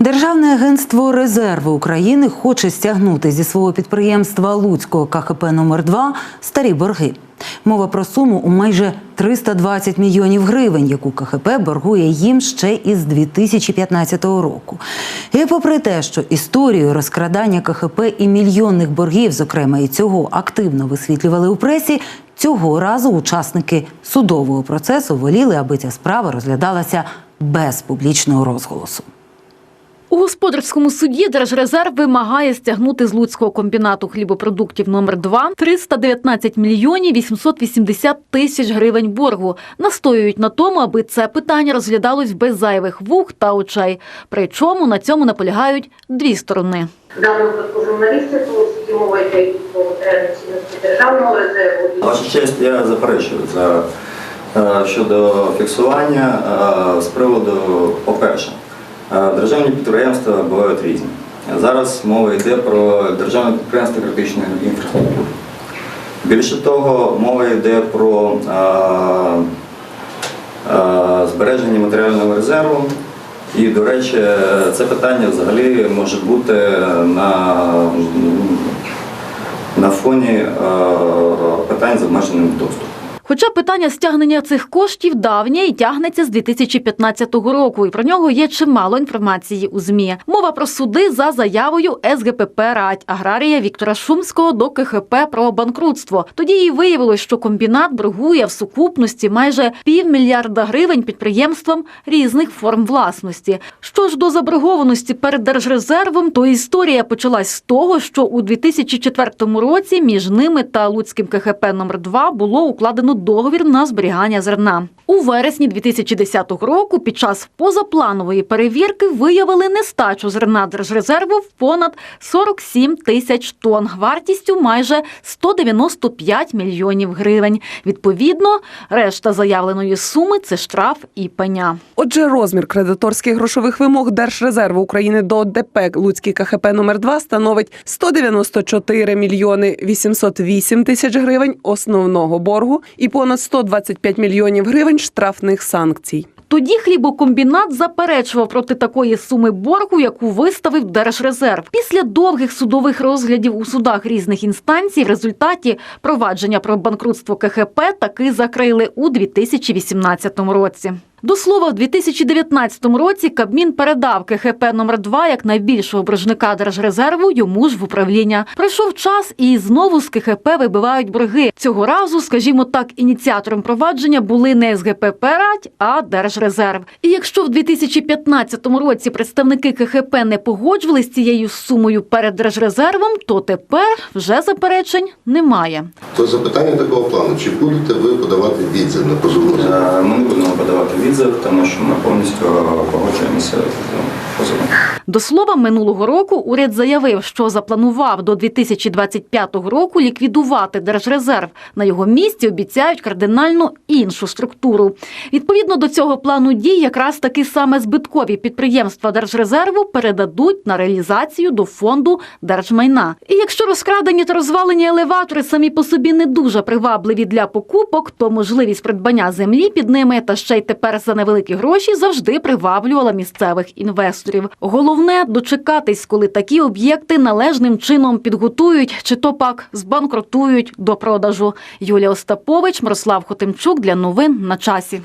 Державне агентство резерву України хоче стягнути зі свого підприємства Луцького КХП номер 2 старі борги. Мова про суму у майже 320 мільйонів гривень, яку КХП боргує їм ще із 2015 року. І попри те, що історію розкрадання КХП і мільйонних боргів, зокрема і цього, активно висвітлювали у пресі, цього разу учасники судового процесу воліли, аби ця справа розглядалася без публічного розголосу. У господарському суді Держрезерв вимагає стягнути з Луцького комбінату хлібопродуктів номер 2 319 мільйонів 880 тисяч гривень боргу. Настоюють на тому, аби це питання розглядалось без зайвих вух та очей. Причому на цьому наполягають дві сторони. В даному випадку журналісти, тому що мова йде про цінності державного резерву. Ваша честь, я заперечую за е, щодо фіксування е, з приводу, по-перше, е, державні підприємства бувають різні. Зараз мова йде про державне підприємство критичної інфраструктури. Більше того, мова йде про е, е, збереження матеріального резерву. І, до речі, це питання взагалі може бути на, на фоні е, питань з обмеженим доступом. Хоча питання стягнення цих коштів давнє і тягнеться з 2015 року, і про нього є чимало інформації у змі. Мова про суди за заявою СГПП Радь аграрія Віктора Шумського до КХП про банкрутство. Тоді і виявилось, що комбінат боргує в сукупності майже півмільярда гривень підприємствам різних форм власності. Що ж до заборгованості перед держрезервом, то історія почалась з того, що у 2004 році між ними та Луцьким КХП номер 2 було укладено договір на зберігання зерна. У вересні 2010 року під час позапланової перевірки виявили нестачу зерна держрезерву в понад 47 тисяч тонн вартістю майже 195 мільйонів гривень. Відповідно, решта заявленої суми це штраф і пеня. Отже, розмір кредиторських грошових вимог Держрезерву України до ДП Луцький КХП номер 2 становить 194 мільйони 808 тисяч гривень основного боргу і понад 125 мільйонів гривень штрафних санкцій. Тоді хлібокомбінат заперечував проти такої суми боргу, яку виставив Держрезерв. Після довгих судових розглядів у судах різних інстанцій, в результаті провадження про банкрутство КХП таки закрили у 2018 році. До слова, в 2019 році Кабмін передав КХП номер 2 як найбільшого боржника Держрезерву йому ж в управління. Пройшов час і знову з КХП вибивають борги. Цього разу, скажімо так, ініціатором провадження були не СГПП «Радь», а Держрезерв. І якщо в 2015 році представники КХП не погоджували з цією сумою перед Держрезервом, то тепер вже заперечень немає. То запитання такого плану: чи будете ви подавати відзив на позовну? Е, Ми не будемо подавати відзив, тому що ми повністю погоджуємося. До слова, минулого року уряд заявив, що запланував до 2025 року ліквідувати держрезерв. На його місці обіцяють кардинально іншу структуру. Відповідно до цього плану дій, якраз таки саме збиткові підприємства держрезерву передадуть на реалізацію до фонду держмайна. І якщо розкрадені та розвалені елеватори самі по собі не дуже привабливі для покупок, то можливість придбання землі під ними та ще й тепер за невеликі гроші завжди приваблювала місцевих інвесторів. Головне дочекатись, коли такі об'єкти належним чином підготують чи то пак збанкротують до продажу. Юлія Остапович, Мирослав Хотимчук для новин на часі.